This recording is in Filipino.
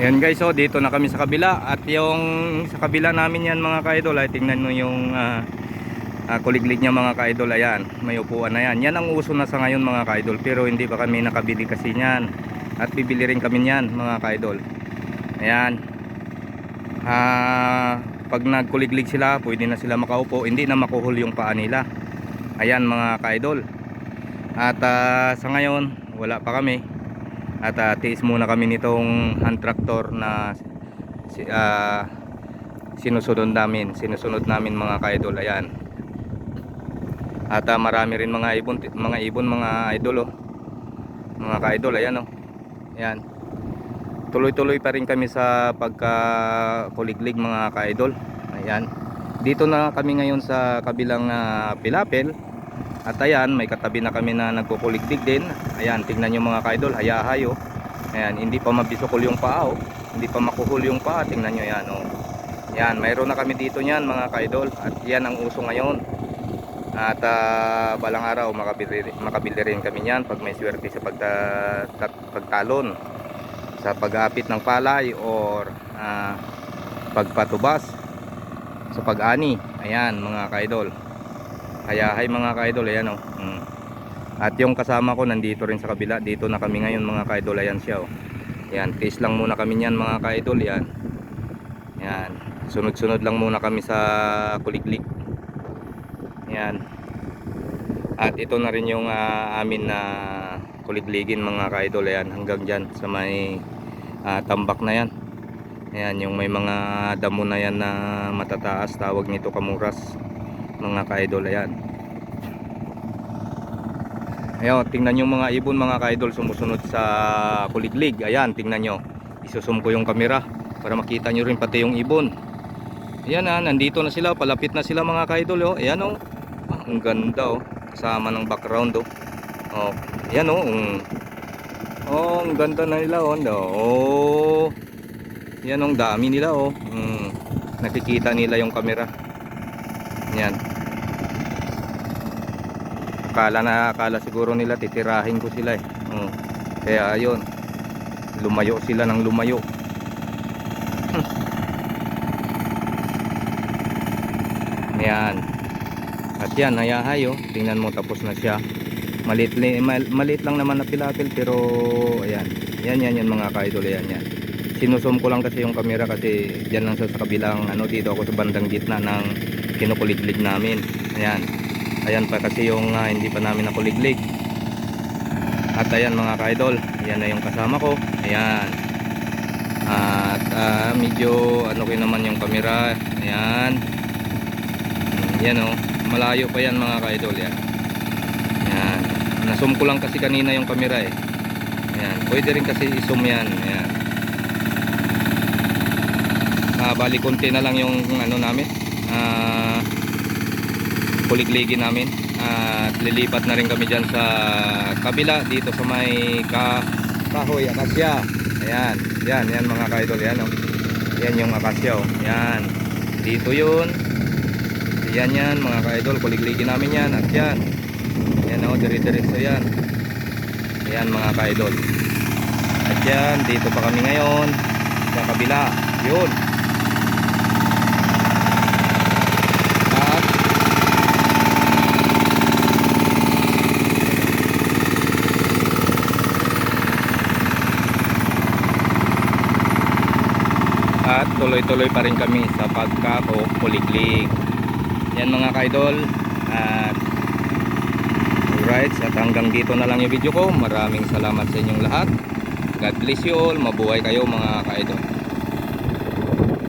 Yan guys, oh, dito na kami sa kabila at yung sa kabila namin yan mga kaidol ay tingnan nyo yung ah, ah, kuliglig niya mga kaidol ayan, may upuan na yan. Yan ang uso na sa ngayon mga kaidol pero hindi pa kami nakabili kasi niyan at bibili rin kami niyan mga kaidol. Ayan. Ah, pag nagkuliglig sila, pwede na sila makaupo, hindi na makuhol yung paa nila. Ayan mga kaidol. At ah, sa ngayon, wala pa kami. At ah, tiis muna kami nitong hand tractor na ah, sinusunod namin, sinusunod namin mga kaidol. Ayan. At ah, marami rin mga ibon, mga ibon mga idol oh. Mga kaidol, ayan oh. Ayan. Tuloy-tuloy pa rin kami sa pagka-kuliglig mga kaidol. Ayan. Dito na kami ngayon sa kabilang ah, pilapel. At ayan, may katabi na kami na nagkukuliglig din. Ayan, tingnan nyo mga kaidol, hayahay oh. Ayan, hindi pa mabisukol yung paa oh. Hindi pa makuhol yung paa, tingnan nyo yan oh. Yan, mayroon na kami dito niyan mga kaidol. At yan ang uso ngayon. At ah, balang araw makabili, makabili rin kami niyan pag may swerte sa pagta, tat- pagtalon sa pag-apit ng palay or ah, pagpatubas sa pag-ani. Ayan mga kaidol. Kaya hi mga kaidol, ayan oh. Mm. At yung kasama ko nandito rin sa kabila. Dito na kami ngayon mga kaidol, ayan siya oh. Ayan, case lang muna kami niyan mga kaidol, yan. Ayan, sunod-sunod lang muna kami sa kuliglig. Ayan. At ito na rin yung ah, amin na kuligligin mga kaidol, ayan, hanggang dyan sa may ah, tambak na yan. Ayan, yung may mga damo na yan na matataas, tawag nito kamuras mga kaidol ayan ayan tingnan nyo mga ibon mga kaidol sumusunod sa kuliglig ayan tingnan nyo isusum ko yung kamera para makita nyo rin pati yung ibon ayan ah, nandito na sila palapit na sila mga kaidol oh. ayan oh Ah, ang ganda oh kasama ng background oh, oh ayan oh mm. oh ang ganda na nila oh, oh. yan oh, ang dami nila oh mm. nakikita nila yung kamera yan. Akala na akala siguro nila titirahin ko sila eh. Oh. Kaya ayun. Lumayo sila ng lumayo. yan. At yan, hayahay oh. Tingnan mo tapos na siya. Malit, mal, malit lang naman na pilapil pero ayan. Yan yan yan mga ka-idol yan yan. Sinusum ko lang kasi yung camera kasi diyan lang siya sa kabilang ano dito ako sa bandang gitna ng kinukuliglig namin. Ayan. Ayan pa kasi yung ah, hindi pa namin nakuliglig at ayan mga ka-idol ayan na yung kasama ko. Ayan. At ah, medyo ano ko naman yung camera. Ayan. Hmm, yan oh. Malayo pa yan mga ka-idol yan. Ayan. Nasum ko lang kasi kanina yung camera eh. Ayan. Pwede rin kasi isum yan. Ayan. Ah, bali konti na lang yung ano namin ah, kuligligin namin. At lilipat na rin kami dyan sa kabila dito sa may ka kahoy akasya. Ayan yan yan mga kaidol yan oh. yan yung akasya oh. yan dito yun. Yan yan mga kaidol kuligligin namin yan at yan. Yan oh dire diretso yan. Yan mga kaidol. At yan dito pa kami ngayon sa kabila. Yun at at tuloy-tuloy pa rin kami sa pagkakuliglig yan mga kaidol. At alright at hanggang dito na lang yung video ko. Maraming salamat sa inyong lahat. God bless you all. Mabuhay kayo mga kaidol